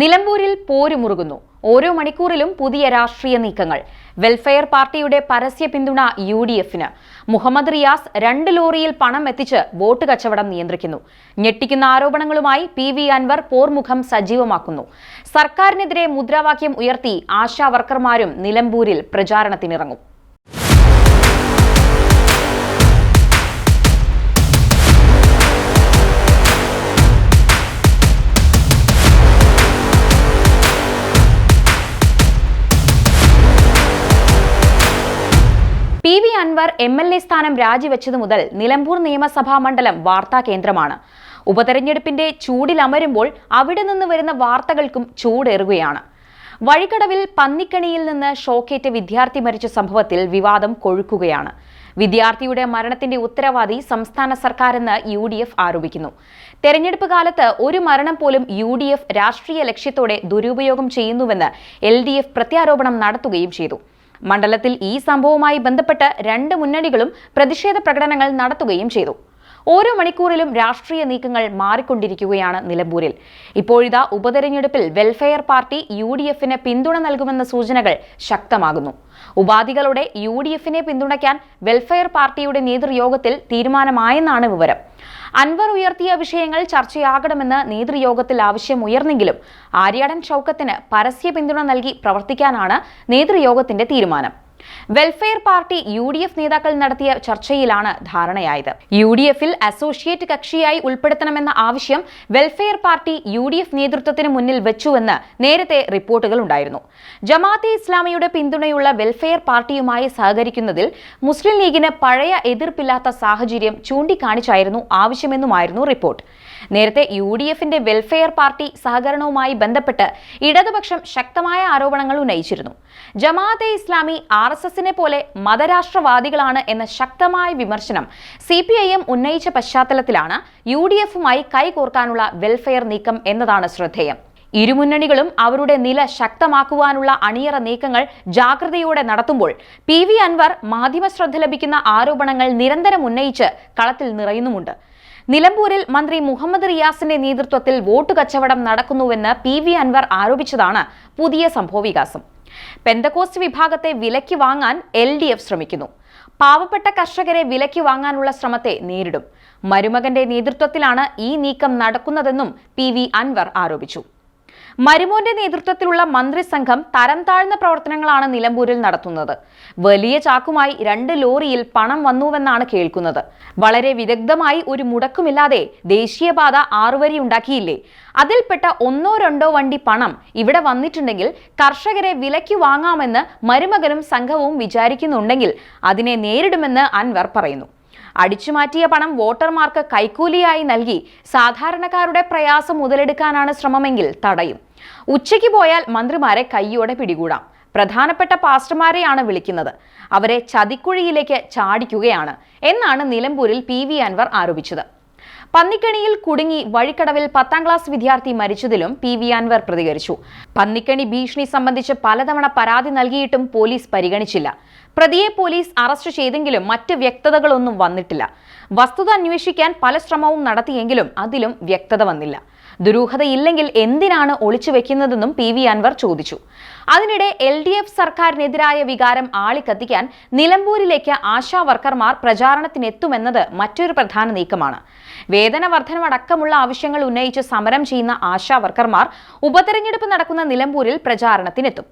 നിലമ്പൂരിൽ പോരുമുറുകുന്നു ഓരോ മണിക്കൂറിലും പുതിയ രാഷ്ട്രീയ നീക്കങ്ങൾ. വെൽഫെയർ പാർട്ടിയുടെ പരസ്യ പിന്തുണ യു ഡി എഫിന് മുഹമ്മദ് റിയാസ് രണ്ട് ലോറിയിൽ പണം എത്തിച്ച് വോട്ട് കച്ചവടം നിയന്ത്രിക്കുന്നു. ഞെട്ടിക്കുന്ന ആരോപണങ്ങളുമായി പി വി അൻവർ പോർമുഖം സജീവമാക്കുന്നു. സർക്കാരിനെതിരെ മുദ്രാവാക്യം ഉയർത്തി ആശാവർക്കർമാരും നിലമ്പൂരിൽ പ്രചാരണത്തിനിറങ്ങും. അൻവർ എം എൽ എ സ്ഥാനം രാജിവെച്ചതു മുതൽ നിലമ്പൂർ നിയമസഭാ മണ്ഡലം വാർത്താ കേന്ദ്രമാണ്. ഉപതെരഞ്ഞെടുപ്പിന്റെ ചൂടിലമരുമ്പോൾ അവിടെ നിന്ന് വരുന്ന വാർത്തകൾക്കും ചൂടേറുകയാണ്. വഴിക്കടവിൽ പന്നിക്കണിയിൽ നിന്ന് ഷോക്കേറ്റ് വിദ്യാർത്ഥി മരിച്ച സംഭവത്തിൽ വിവാദം കൊഴുക്കുകയാണ്. വിദ്യാർത്ഥിയുടെ മരണത്തിന്റെ ഉത്തരവാദി സംസ്ഥാന സർക്കാരെന്ന് യു ഡി എഫ് ആരോപിക്കുന്നു. തെരഞ്ഞെടുപ്പ് കാലത്ത് ഒരു മരണം പോലും യു ഡി എഫ് രാഷ്ട്രീയ ലക്ഷ്യത്തോടെ ദുരുപയോഗം ചെയ്യുന്നുവെന്ന് എൽ ഡി എഫ് പ്രത്യാരോപണം നടത്തുകയും ചെയ്തു. മണ്ഡലത്തിൽ ഈ സംഭവവുമായി ബന്ധപ്പെട്ട് രണ്ട് മുന്നണികളും പ്രതിഷേധ പ്രകടനങ്ങൾ നടത്തുകയും ചെയ്തു. ഓരോ മണിക്കൂറിലും രാഷ്ട്രീയ നീക്കങ്ങൾ മാറിക്കൊണ്ടിരിക്കുകയാണ് നിലമ്പൂരിൽ. ഇപ്പോഴിതാ ഉപതെരഞ്ഞെടുപ്പിൽ വെൽഫെയർ പാർട്ടി യു ഡി എഫിന് പിന്തുണ നൽകുമെന്ന സൂചനകൾ ശക്തമാകുന്നു. ഉപാധികളോടെ യു ഡി എഫിനെ പിന്തുണയ്ക്കാൻ വെൽഫെയർ പാർട്ടിയുടെ നേതൃയോഗത്തിൽ തീരുമാനമായെന്നാണ് വിവരം. അൻവർ ഉയർത്തിയ വിഷയങ്ങൾ ചർച്ചയാകണമെന്ന് നേതൃയോഗത്തിൽ ആവശ്യം ഉയർന്നെങ്കിലും ആര്യാടൻ ഷൗക്കത്തിന് പരസ്യ പിന്തുണ നൽകി പ്രവർത്തിക്കാനാണ് നേതൃയോഗത്തിന്റെ തീരുമാനം. Welfare Party U D F നേതാക്കൾ നടത്തിയ ചർച്ചയിലാണ് ധാരണയായത്. യു ഡി എഫിൽ അസോസിയേറ്റ് കക്ഷിയായി ഉൾപ്പെടുത്തണമെന്ന ആവശ്യം welfare party U D F നേതൃത്വത്തിന് മുന്നിൽ വെച്ചുവെന്ന് നേരത്തെ റിപ്പോർട്ടുകൾ ഉണ്ടായിരുന്നു. ജമാഅത്തെ ഇസ്ലാമിയുടെ പിന്തുണയുള്ള വെൽഫെയർ പാർട്ടിയുമായി സഹകരിക്കുന്നതിൽ മുസ്ലിം ലീഗിന് പഴയ എതിർപ്പില്ലാത്ത സാഹചര്യം ചൂണ്ടിക്കാണിച്ചായിരുന്നു ആവശ്യമെന്നുമായിരുന്നു റിപ്പോർട്ട്. നേരത്തെ യു ഡി എഫിന്റെ വെൽഫെയർ പാർട്ടി സഹകരണവുമായി ബന്ധപ്പെട്ട് ഇടതുപക്ഷം ശക്തമായ ആരോപണങ്ങൾ ഉന്നയിച്ചിരുന്നു. ജമാഅത്തെ ഇസ്ലാമി ആർ എസ് എസിനെ പോലെ മതരാഷ്ട്രവാദികളാണ് എന്ന ശക്തമായ വിമർശനം സി പി ഐ എം ഉന്നയിച്ച പശ്ചാത്തലത്തിലാണ് യു ഡി എഫുമായി കൈകോർക്കാനുള്ള വെൽഫെയർ നീക്കം എന്നതാണ് ശ്രദ്ധേയം. ഇരുമുന്നണികളും അവരുടെ നില ശക്തമാക്കുവാനുള്ള അണിയറ നീക്കങ്ങൾ ജാഗ്രതയോടെ നടത്തുമ്പോൾ പി വി അൻവർ മാധ്യമ ശ്രദ്ധ ലഭിക്കുന്ന ആരോപണങ്ങൾ നിരന്തരം ഉന്നയിച്ച് കളത്തിൽ നിറയുന്നുമുണ്ട്. നിലമ്പൂരിൽ മന്ത്രി മുഹമ്മദ് റിയാസിന്റെ നേതൃത്വത്തിൽ വോട്ട് കച്ചവടം നടക്കുന്നുവെന്ന് പി വി അൻവർ ആരോപിച്ചതാണ് പുതിയ സംഭവവികാസം. പെന്തക്കോസ്റ്റ് വിഭാഗത്തെ വിലയ്ക്ക് വാങ്ങാൻ എൽ ഡി എഫ് ശ്രമിക്കുന്നു. പാവപ്പെട്ട കർഷകരെ വിലയ്ക്ക് വാങ്ങാനുള്ള ശ്രമത്തെ നേരിടും. മരുമകന്റെ നേതൃത്വത്തിലാണ് ഈ നീക്കം നടക്കുന്നതെന്നും പി വി അൻവർ ആരോപിച്ചു. മരുമോന്റെ നേതൃത്വത്തിലുള്ള മന്ത്രിസംഘം തരം താഴ്ന്ന പ്രവർത്തനങ്ങളാണ് നിലമ്പൂരിൽ നടത്തുന്നത്. വലിയ ചാക്കുമായി രണ്ട് ലോറിയിൽ പണം വന്നുവെന്നാണ് കേൾക്കുന്നത്. വളരെ വിദഗ്ധമായി ഒരു മുടക്കുമില്ലാതെ ദേശീയപാത ആറുവരി ഉണ്ടാക്കിയില്ലേ? അതിൽപ്പെട്ട ഒന്നോ രണ്ടോ വണ്ടി പണം ഇവിടെ വന്നിട്ടുണ്ടെങ്കിൽ കർഷകരെ വിലയ്ക്ക് വാങ്ങാമെന്ന് മരുമകനും സംഘവും വിചാരിക്കുന്നുണ്ടെങ്കിൽ അതിനെ നേരിടുമെന്ന് അൻവർ പറയുന്നു. അടിച്ചുമാറ്റിയ പണം വോട്ടർമാർക്ക് കൈക്കൂലിയായി നൽകി സാധാരണക്കാരുടെ പ്രയാസം മുതലെടുക്കാനാണ് ശ്രമമെങ്കിൽ തടയും. ഉച്ചയ്ക്ക് പോയാൽ മന്ത്രിമാരെ കൈയോടെ പിടികൂടാം. പ്രധാനപ്പെട്ട പാസ്റ്റർമാരെയാണ് വിളിക്കുന്നത്. അവരെ ചതിക്കുഴിയിലേക്ക് ചാടിക്കുകയാണ് എന്നാണ് നിലമ്പൂരിൽ പി വി അൻവർ ആരോപിച്ചത്. പന്നിക്കണിയിൽ കുടുങ്ങി വഴിക്കടവിൽ പത്താം ക്ലാസ് വിദ്യാർത്ഥി മരിച്ചതിലും പി വി അൻവർ പ്രതികരിച്ചു. പന്നിക്കണി ഭീഷണി സംബന്ധിച്ച് പലതവണ പരാതി നൽകിയിട്ടും പോലീസ് പരിഗണിച്ചില്ല. പ്രതിയെ പോലീസ് അറസ്റ്റ് ചെയ്തെങ്കിലും മറ്റ് വ്യക്തതകളൊന്നും വന്നിട്ടില്ല. വസ്തുത അന്വേഷിക്കാൻ പല ശ്രമവും നടത്തിയെങ്കിലും അതിലും വ്യക്തത വന്നില്ല. ദുരൂഹതയില്ലെങ്കിൽ എന്തിനാണ് ഒളിച്ചു വെക്കുന്നതെന്നും പി വി അൻവർ ചോദിച്ചു. അതിനിടെ എൽ ഡി എഫ് സർക്കാരിനെതിരായ വികാരം ആളിക്കത്തിക്കാൻ നിലമ്പൂരിലേക്ക് ആശാ വർക്കർമാർ പ്രചാരണത്തിനെത്തുമെന്നത് മറ്റൊരു പ്രധാന നീക്കമാണ്. വേതന വർധനമടക്കമുള്ള ആവശ്യങ്ങൾ ഉന്നയിച്ച് സമരം ചെയ്യുന്ന ആശാ വർക്കർമാർ ഉപതെരഞ്ഞെടുപ്പ് നടക്കുന്ന നിലമ്പൂരിൽ പ്രചാരണത്തിനെത്തും.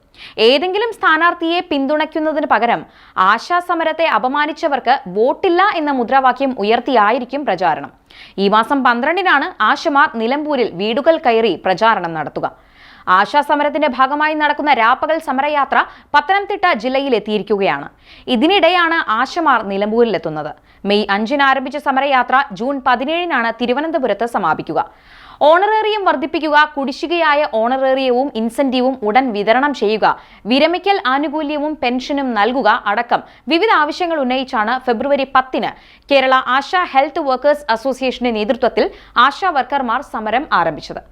ഏതെങ്കിലും സ്ഥാനാർത്ഥിയെ പിന്തുണയ്ക്കുന്നതിന് പകരം ആശാ സമരത്തെ അപമാനിച്ചവർക്ക് വോട്ടില്ല എന്ന മുദ്രാവാക്യം ഉയർത്തിയായിരിക്കും പ്രചാരണം. ഈ മാസം പന്ത്രണ്ടിനാണ് ആശമാർ നിലമ്പൂരിൽ വീടുകൾ കയറി പ്രചാരണം നടത്തുക. ആശാ സമരത്തിന്റെ ഭാഗമായി നടക്കുന്ന രാപ്പകൽ സമരയാത്ര പത്തനംതിട്ട ജില്ലയിൽ എത്തിയിരിക്കുകയാണ്. ഇതിനിടെയാണ് ആശമാർ നിലമ്പൂരിലെത്തുന്നത്. മെയ് അഞ്ചിന് ആരംഭിച്ച സമരയാത്ര ജൂൺ പതിനേഴിനാണ് തിരുവനന്തപുരത്ത് സമാപിക്കുക. ഓണറേറിയം വർദ്ധിപ്പിക്കുക കുടിശ്ശികയായ ഓണറേറിയവും ഇൻസെന്റീവും ഉടൻ വിതരണം ചെയ്യുക വിരമിക്കൽ ആനുകൂല്യവും പെൻഷനും നൽകുക അടക്കം വിവിധ ആവശ്യങ്ങൾ ഉന്നയിച്ചാണ് ഫെബ്രുവരി പത്തിന് കേരള ആശാ ഹെൽത്ത് വർക്കേഴ്സ് അസോസിയേഷന്റെ നേതൃത്വത്തിൽ ആശാ വർക്കർമാർ സമരം ആരംഭിച്ചത്.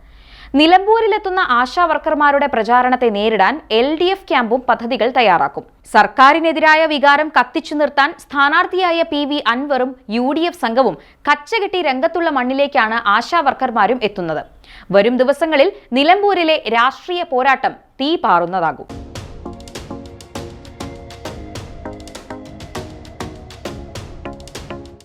നിലമ്പൂരിലെത്തുന്ന ആശാ വർക്കർമാരുടെ പ്രചാരണത്തെ നേരിടാൻ എൽ ഡി എഫ് ക്യാമ്പും പദ്ധതികൾ തയ്യാറാക്കും. സർക്കാരിനെതിരായ വികാരം കത്തിച്ചു നിർത്താൻ സ്ഥാനാർത്ഥിയായ പി വി അൻവറും യു ഡി എഫ് സംഘവും കച്ചകെട്ടി രംഗത്തുള്ള മണ്ണിലേക്കാണ് ആശാ വർക്കർമാരും എത്തുന്നത്. വരും ദിവസങ്ങളിൽ നിലമ്പൂരിലെ രാഷ്ട്രീയ പോരാട്ടം തീ പാറുന്നതാകും.